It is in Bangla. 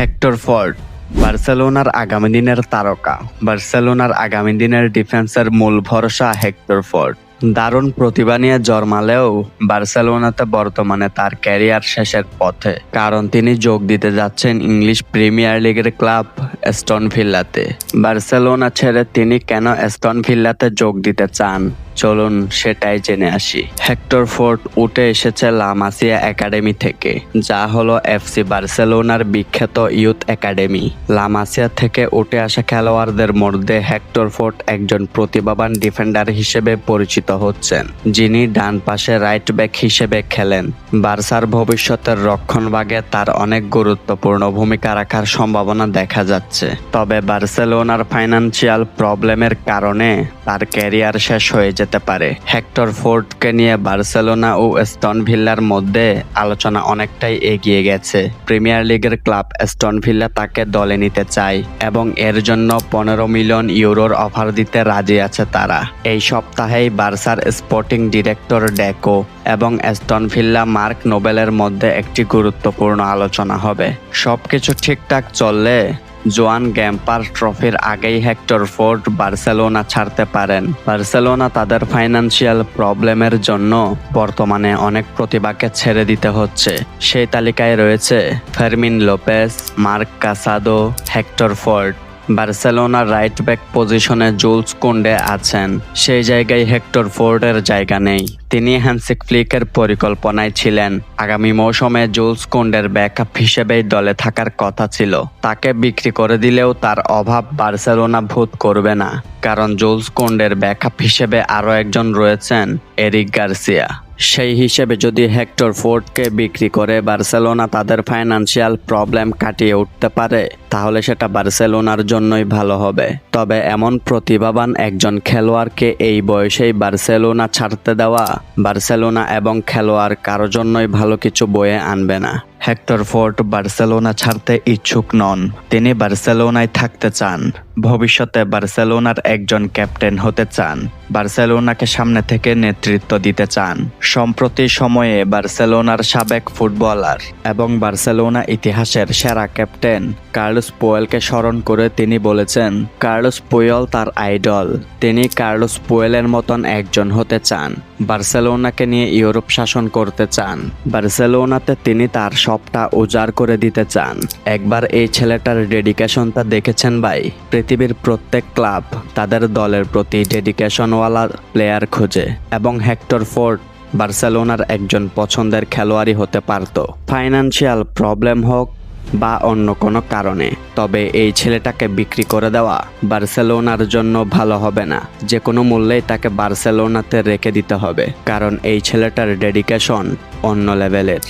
হেক্টর ফোর্ড, বার্সেলোনার আগামী দিনের তারকা। বার্সেলোনার আগামী দিনের ডিফেন্সের মূল ভরসা হেক্টর ফোর্ড। দারুণ প্রতিভা নিয়ে জন্মালেও বার্সেলোনাতে বর্তমানে তার ক্যারিয়ার শেষের পথে, কারণ তিনি যোগ দিতে যাচ্ছেন ইংলিশ প্রিমিয়ার লিগের ক্লাব এস্টন ভিল্লাতে। বার্সেলোনা ছেড়ে তিনি কেন এস্টন ভিল্লাতে যোগ দিতে চান? চলুন সেটাই জেনে আসি। হেক্টর ফোর্ট উঠে এসেছে লামাসিয়া একাডেমি থেকে, যা হলো এফসি বার্সেলোনার বিখ্যাত ইউথ একাডেমি। লামাসিয়া থেকে উঠে আসা খেলোয়াড়দের মধ্যে হেক্টর ফোর্ট একজন প্রতিভাবান ডিফেন্ডার হিসেবে পরিচিত হচ্ছেন, যিনি ডান পাশে রাইট ব্যাক হিসেবে খেলেন। বার্সার ভবিষ্যতের রক্ষণভাগে তার অনেক গুরুত্বপূর্ণ ভূমিকা রাখার সম্ভাবনা দেখা যাচ্ছে। তবে বার্সেলোনার ফাইনান্সিয়াল প্রবলেমের কারণে তার ক্যারিয়ার শেষ হয়ে যেতে পারে। হেক্টর ফোর্ডকে নিয়ে বার্সেলোনা ও স্টন ভিল্লার মধ্যে আলোচনা অনেকটাই এগিয়ে গেছে। প্রিমিয়ার লিগের ক্লাব স্টন ভিল্লা তাকে দলে নিতে চায় এবং এর জন্য পনেরো মিলিয়ন ইউরোর অফার দিতে রাজি আছে তারা। এই সপ্তাহেই বার্সার স্পোর্টিং ডিরেক্টর ডেকো এবং অ্যাস্টন ভিল্লা মার্ক নোবেলের মধ্যে একটি গুরুত্বপূর্ণ আলোচনা হবে। সবকিছু ঠিকঠাক চললে জোয়ান গ্যাম্পার ট্রফির আগেই হেক্টর ফোর্ড বার্সেলোনা ছাড়তে পারেন। বার্সেলোনা তাদের ফাইন্যান্সিয়াল প্রবলেমের জন্য বর্তমানে অনেক প্রতিভাকে ছেড়ে দিতে হচ্ছে। সেই তালিকায় রয়েছে Fermin Lopez Marc Casado, Hector Fort. বার্সেলোনার রাইট ব্যাক পজিশনে জুলস কুন্ডে আছেন। সেই জায়গায় হেক্টর ফোর্ডের জায়গা নেই। তিনি হ্যান্সিক ফ্লিকের পরিকল্পনায় ছিলেন। আগামী মৌসুমে জুলস কুন্ডের ব্যাকআপ হিসেবেই দলে থাকার কথা ছিল। তাকে বিক্রি করে দিলেও তার অভাব বার্সেলোনা ভূত করবে না। কারণ জুলস কুন্ডের ব্যাকআপ হিসেবে আরও একজন রয়েছেন এরিক গার্সিয়া। সেই হিসেবে যদি হেক্টর ফোর্ডকে বিক্রি করে বার্সেলোনা তাদের ফাইনান্সিয়াল প্রবলেম কাটিয়ে উঠতে পারে, তাহলে সেটা বার্সেলোনার জন্যই ভালো হবে। তবে এমন প্রতিভাবান একজন খেলোয়াড়কে এই বয়সেই বার্সেলোনা ছাড়তে দেওয়া, বার্সেলোনা এবং খেলোয়াড় কারও জন্যই ভালো কিছু বয়ে আনবে না। হেক্টর ফোর্ট বার্সেলোনা ছাড়তে ইচ্ছুক নন। তিনি বার্সেলোনায় থাকতে চান। ভবিষ্যতে বার্সেলোনার একজন ক্যাপ্টেন হতে চান। বার্সেলোনাকে সামনে থেকে নেতৃত্ব দিতে চান। সম্প্রতি সময়ে বার্সেলোনার সাবেক ফুটবলার এবং বার্সেলোনা ইতিহাসের সেরা ক্যাপ্টেন কার্লোস পোয়েলকে স্মরণ করে তিনি বলেছেন, কার্লোস পোয়েল তার আইডল। তিনি কার্লোস পোয়েলের মতন একজন হতে চান। বার্সেলোনাকে নিয়ে ইউরোপ শাসন করতে চান। বার্সেলোনাতে তিনি তার সবটা উজাড় করে দিতে চান। একবার এই ছেলেটার ডেডিকেশনটা দেখেছেন ভাই? পৃথিবীর প্রত্যেক ক্লাব তাদের দলের প্রতি ডেডিকেশনওয়ালা প্লেয়ার খোঁজে এবং হেক্টর ফোর্ড, বার্সেলোনার একজন পছন্দের খেলোয়াড়ই হতে পারত। ফাইনান্সিয়াল প্রবলেম হোক বা অন্য কোনো কারণে, তবে এই ছেলেটাকে বিক্রি করে দেওয়া বার্সেলোনার জন্য ভালো হবে না। যে কোনো মূল্যেই তাকে বার্সেলোনাতে রেখে দিতে হবে, কারণ এই ছেলেটার ডেডিকেশন অন্য লেভেলের।